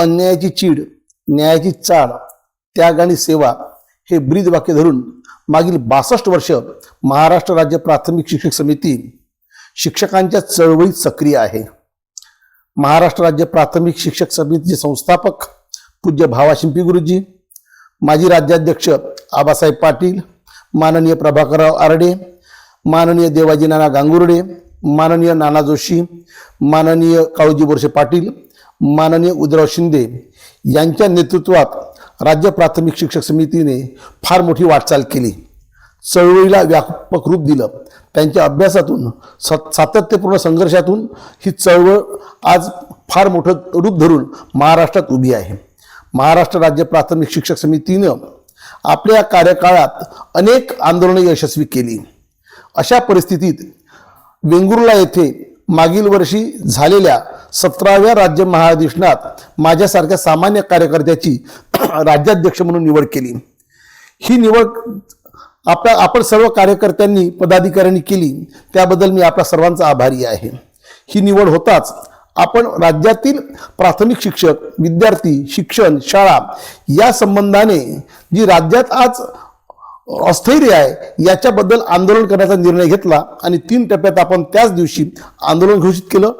अन्यायाची चीड न्यायाची चाळ त्याग आणि सेवा हे ब्रीद वाक्य धरून मागील बासष्ट वर्ष महाराष्ट्र राज्य प्राथमिक शिक्षक समिती शिक्षकांच्या चळवळीत सक्रिय आहे. महाराष्ट्र राज्य प्राथमिक शिक्षक समितीचे संस्थापक पूज्य भावा शिंपी गुरुजी माजी राज्याध्यक्ष आबासाहेब पाटील माननीय प्रभाकरराव आरडे माननीय देवाजी नाना गांगुर्डे माननीय नाना जोशी माननीय काळूजी बोरसे पाटील माननीय उदयराव शिंदे यांच्या नेतृत्वात राज्य प्राथमिक शिक्षक समितीने फार मोठी वाटचाल केली. चळवळीला व्यापक रूप दिलं. त्यांच्या अभ्यासातून सातत्यपूर्ण संघर्षातून ही चळवळ आज फार मोठं रूप धरून महाराष्ट्रात उभी आहे. महाराष्ट्र राज्य प्राथमिक शिक्षक समितीनं आपल्या कार्यकाळात अनेक आंदोलने यशस्वी केली. अशा परिस्थितीत वेंगुर्ला येथे मागील वर्षी झालेल्या सतराव्या राज्य महाधिवेशनात माझ्यासारख्या सामान्य कार्यकर्त्याची राज्याध्यक्ष म्हणून निवड केली. ही निवड आपल्या आपण सर्व कार्यकर्त्यांनी पदाधिकाऱ्यांनी केली. त्याबद्दल मी आपल्या सर्वांचा आभारी आहे. ही निवड होताच आपण राज्यातील प्राथमिक शिक्षक विद्यार्थी शिक्षण शाळा या संबंधाने जी राज्यात आज अस्थैर्य आहे याच्याबद्दल आंदोलन करण्याचा निर्णय घेतला आणि तीन टप्प्यात आपण त्याच दिवशी आंदोलन घोषित केलं.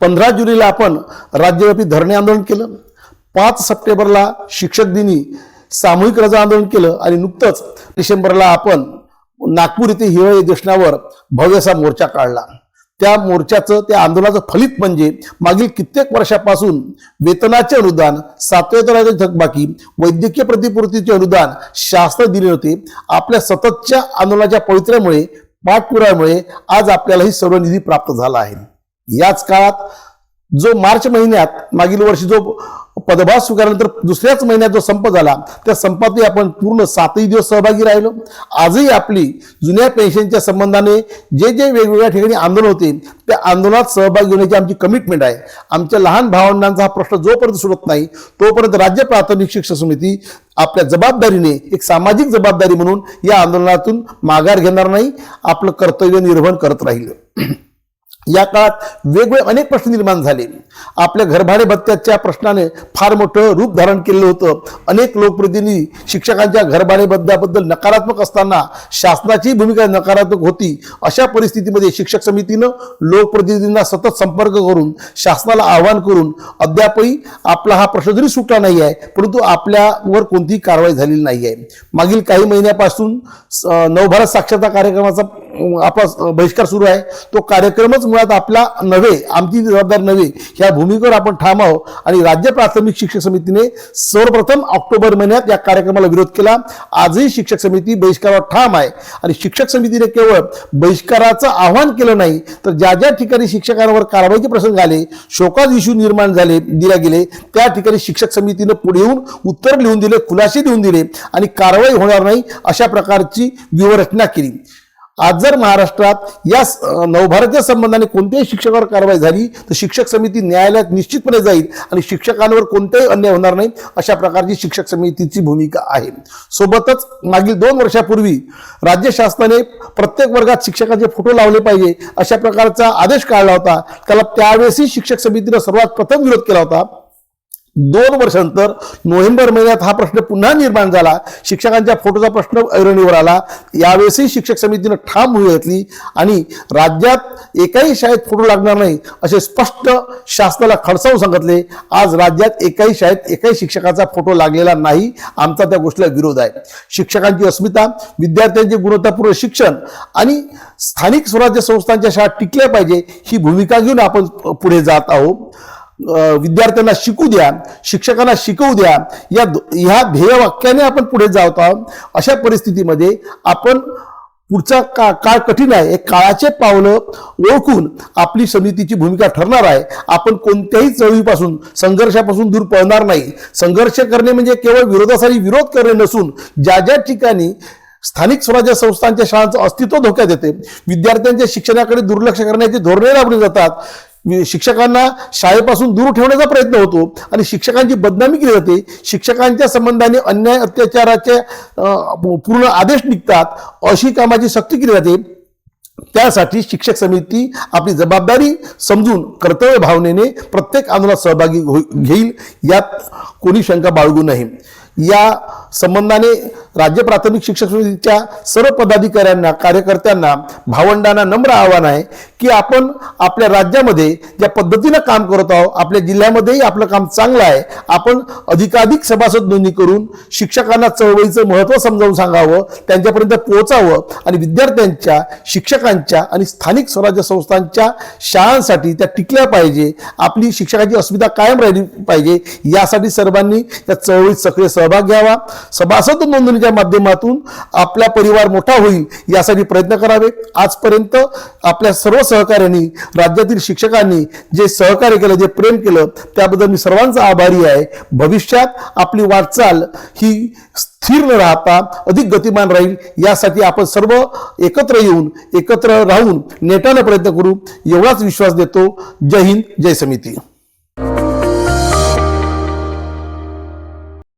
पंधरा जुलैला आपण राज्यव्यापी धरणे आंदोलन केलं. पाच सप्टेंबरला शिक्षक दिनी सामूहिक रजा आंदोलन केलं आणि नुकतंच डिसेंबरला आपण नागपूर येथे हिवाळी अधिवेशनावर भव्यसा मोर्चा काढला. त्या मोर्चाचं त्या आंदोलनाचं फलित म्हणजे मागील कित्येक वर्षापासून वेतनाचे अनुदान सातव्या थकबाकी वैद्यकीय प्रतिपूर्तीचे अनुदान शास्त्र दिले होते. आपल्या सततच्या आंदोलनाच्या पवित्र्यामुळे पाठपुरामुळे आज आपल्याला ही सर्व निधी प्राप्त झाला आहे. याच काळात जो मार्च महिन्यात मागील वर्षी जो पदभार स्वीकारल्यानंतर दुसऱ्याच महिन्यात जो संप झाला त्या संपातही आपण पूर्ण सातही दिवस सहभागी राहिलो. आजही आपली जुन्या पेन्शनच्या संबंधाने जे जे वेगवेगळ्या ठिकाणी आंदोलन होते त्या आंदोलनात सहभागी होण्याची आमची कमिटमेंट आहे. आमच्या लहान भावंडांचा हा प्रश्न जोपर्यंत सुटत नाही तोपर्यंत राज्य प्राथमिक शिक्षण समिती आपल्या जबाबदारीने एक सामाजिक जबाबदारी म्हणून या आंदोलनातून माघार घेणार नाही. आपलं कर्तव्य निर्वहन करत राहील. या काळात वेगवेगळे अनेक प्रश्न निर्माण झाले. आपल्या घरभाडे भत्त्याच्या प्रश्नाने फार मोठं रूप धारण केलेलं होतं. अनेक लोकप्रतिनिधी शिक्षकांच्या घरभाडे बद्दाबद्दल नकारात्मक असताना शासनाची भूमिका नकारात्मक होती अशा परिस्थितीमध्ये शिक्षक समितीनं लोकप्रतिनिधींना सतत संपर्क करून शासनाला आवाहन करून अद्यापही आपला हा प्रश्न जरी सुटला नाही आहे परंतु आपल्यावर कोणतीही कारवाई झालेली नाही आहे मागील काही महिन्यापासून नवभारत साक्षरता कार्यक्रमाचा आपला बहिष्कार सुरू आहे. तो कार्यक्रमच मुळात आपला नव्हे आमची जबाबदार नव्हे ह्या भूमिकेवर आपण ठामाव आणि राज्य प्राथमिक शिक्षक समितीने सर्वप्रथम ऑक्टोबर महिन्यात या कार्यक्रमाला विरोध केला. आजही शिक्षक समिती बहिष्कारावर ठाम आहे. आणि शिक्षक समितीने केवळ बहिष्काराचं आव्हान केलं नाही तर ज्या ज्या ठिकाणी शिक्षकांवर कारवाईचे प्रसंग आले शोकाज इश्यू निर्माण झाले दिला गेले त्या ठिकाणी शिक्षक समितीनं पुढे येऊन उत्तर लिहून दिले खुलासे देऊन दिले आणि कारवाई होणार नाही अशा प्रकारची व्यूहरचना केली. आज जर महाराष्ट्रात या नवभारतीय संबंधाने कोणत्याही शिक्षकावर कारवाई झाली तर शिक्षक समिती न्यायालयात निश्चितपणे जाईल आणि शिक्षकांवर कोणताही अन्याय होणार नाही अशा प्रकारची शिक्षक समितीची भूमिका आहे. सोबतच मागील दोन वर्षापूर्वी राज्य शासनाने प्रत्येक वर्गात शिक्षकाचे फोटो लावले पाहिजे अशा प्रकारचा आदेश काढला होता. त्याला त्यावेळेसही शिक्षक समितीनं सर्वात प्रथम विरोध केला होता. दोन वर्षानंतर नोव्हेंबर महिन्यात हा प्रश्न पुन्हा निर्माण झाला. शिक्षकांच्या फोटोचा प्रश्न ऐरणीवर आला. यावेळेसही शिक्षक समितीनं ठाम भूमिका घेतली आणि राज्यात एकाही शाळेत फोटो लागणार नाही असे स्पष्ट शासनाला खडसावून सांगितले. आज राज्यात एकाही शाळेत एकाही शिक्षकाचा फोटो लागलेला नाही. आमचा त्या गोष्टीला विरोध आहे. शिक्षकांची अस्मिता विद्यार्थ्यांचे गुणवत्तापूर्ण शिक्षण आणि स्थानिक स्वराज्य संस्थांच्या शाळा टिकल्या पाहिजे ही भूमिका घेऊन आपण पुढे जात आहोत. विद्यार्थ्यांना शिकू द्या शिक्षकांना शिकवू द्या या ह्या ध्येय वाक्याने आपण पुढे जात आहोत. अशा परिस्थितीमध्ये आपण पुढचा का काळ कठीण आहे. हे काळाचे पावलं ओळखून आपली समितीची भूमिका ठरणार आहे. आपण कोणत्याही चळवळीपासून संघर्षापासून दूर पळणार नाही. संघर्ष करणे म्हणजे केवळ विरोधासाठी विरोध करणे नसून ज्या ज्या ठिकाणी स्थानिक स्वराज्य संस्थांच्या शाळांचं अस्तित्व धोक्यात येते विद्यार्थ्यांच्या शिक्षणाकडे दुर्लक्ष करण्याची धोरणे राबवली जातात शिक्षकांना शाळेपासून दूर ठेवण्याचा प्रयत्न होतो. आणि शिक्षकांची बदनामी केली जाते. शिक्षकांच्या संबंधाने अन्याय अत्याचाराचे पूर्ण आदेश निघतात. अशी कामाची सक्ती केली जाते. त्यासाठी शिक्षक समिती आपली जबाबदारी समजून कर्तव्य भावनेने प्रत्येक आंदोलनात सहभागी होई- घेईल. यात कोणी शंका बाळगू नये. या संबंधाने राज्य प्राथमिक शिक्षक समितीच्या सर्व पदाधिकाऱ्यांना कार्यकर्त्यांना भावंडांना नम्र आव्हान आहे की आपण आपल्या राज्यामध्ये ज्या पद्धतीनं काम करत आहोत आपल्या जिल्ह्यामध्येही आपलं काम चांगलं आहे आपण अधिकाधिक सभासद नोंदणी करून शिक्षकांना चळवळीचं महत्त्व समजावून सांगावं त्यांच्यापर्यंत पोहोचावं आणि विद्यार्थ्यांच्या शिक्षकांच्या आणि स्थानिक स्वराज्य संस्थांच्या शाळांसाठी त्या टिकल्या पाहिजे आपली शिक्षकाची अस्मिता कायम राहिली पाहिजे यासाठी सर्वांनी त्या चळवळीत सक्रिय सहभाग घ्यावा. सभासद नोंदणीच्या माध्यमातून आपला परिवार मोठा होईल यासाठी प्रयत्न करावे. आजपर्यंत आपल्या सर्व सहकार्यांनी राज्यातील शिक्षकांनी जे सहकार्य केलं जे प्रेम केलं त्याबद्दल मी सर्वांचा आभारी आहे. भविष्यात आपली वाटचाल ही स्थिर न राहता अधिक गतिमान राहील. यासाठी आपण सर्व एकत्र येऊन एकत्र राहून नेटाने प्रयत्न करू. एवढाच विश्वास देतो. जय हिंद जय समिती.